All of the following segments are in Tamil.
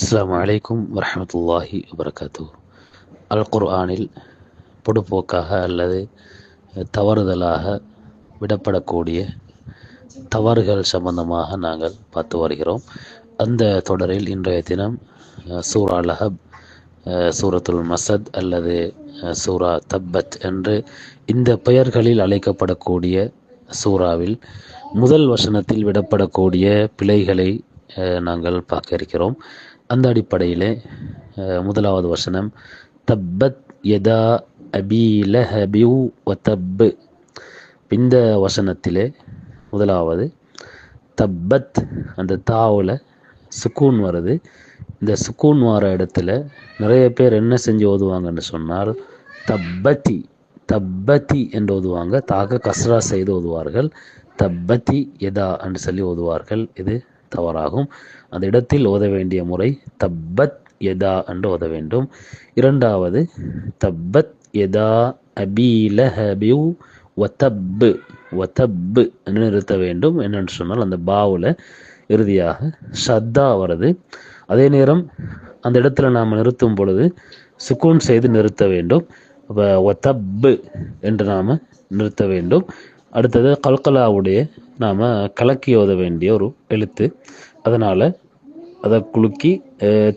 அஸ்லாம் வலைக்கும் வரமத்துல்லாஹி வபரகாத்து அல் குர்ஆனில் பொடுபோக்காக அல்லது தவறுதலாக விடப்படக்கூடிய தவறுகள் சம்பந்தமாக நாங்கள் பார்த்து வருகிறோம் அந்த தொடரில் இன்றைய தினம் சூரா லஹப் சூரத்துல் மசத் அல்லது சூரா தப்பத் என்று இந்த பெயர்களில் அழைக்கப்படக்கூடிய சூறாவில் முதல் வசனத்தில் விடப்படக்கூடிய பிழைகளை நாங்கள் பார்க்க இருக்கிறோம் அந்த அடிப்படையிலே முதலாவது வசனம் தப்பத் யதா அபி லஹபியூ வத்தப்பு இந்த வசனத்திலே முதலாவது தப்பத் அந்த தாவில் சுக்கூன் வருது. இந்த சுக்கூன் வர இடத்துல நிறைய பேர் என்ன செஞ்சு ஓதுவாங்கன்னு சொன்னால் தப்பதி தப்பத்தி என்று ஓதுவாங்க. தாக கஸ்ரா செய்து ஓதுவார்கள். தப்பத்தி எதா என்று சொல்லி ஓதுவார்கள். இது தவறாகும். அந்த இடத்தில் ஓத வேண்டிய முறை தப்பத் எதா என்று ஓத வேண்டும். இரண்டாவது தப்பத் எதா அபீலஹபியூ ஒத்தப்பு ஒத்தப்பு என்று நிறுத்த வேண்டும். என்னென்று சொன்னால் அந்த பாவில் இறுதியாக ஷத்தா வருது. அதே நேரம் அந்த இடத்துல நாம் நிறுத்தும் பொழுது சுக்கூன் செய்து நிறுத்த வேண்டும். அப்போ ஒத்தப்பு என்று நாம் நிறுத்த வேண்டும். அடுத்தது கல்கலாவுடைய நாம் கலக்கி ஓத வேண்டிய ஒரு எழுத்து. அதனால் அதை குலுக்கி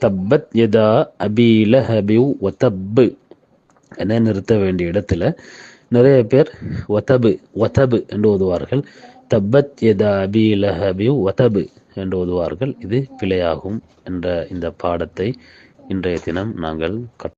தப்பத் யதா அபீல ஹபியூ ஒத்தப்பு என நிறுத்த வேண்டிய இடத்துல நிறைய பேர் ஒத்தபு ஒத்தபு என்று ஓதுவார்கள். தப்பத் யதா அபீல ஹபியூ ஒத்தபு என்று ஓதுவார்கள். இது பிழையாகும் என்ற இந்த பாடத்தை இன்றைய தினம் நாங்கள் கற்று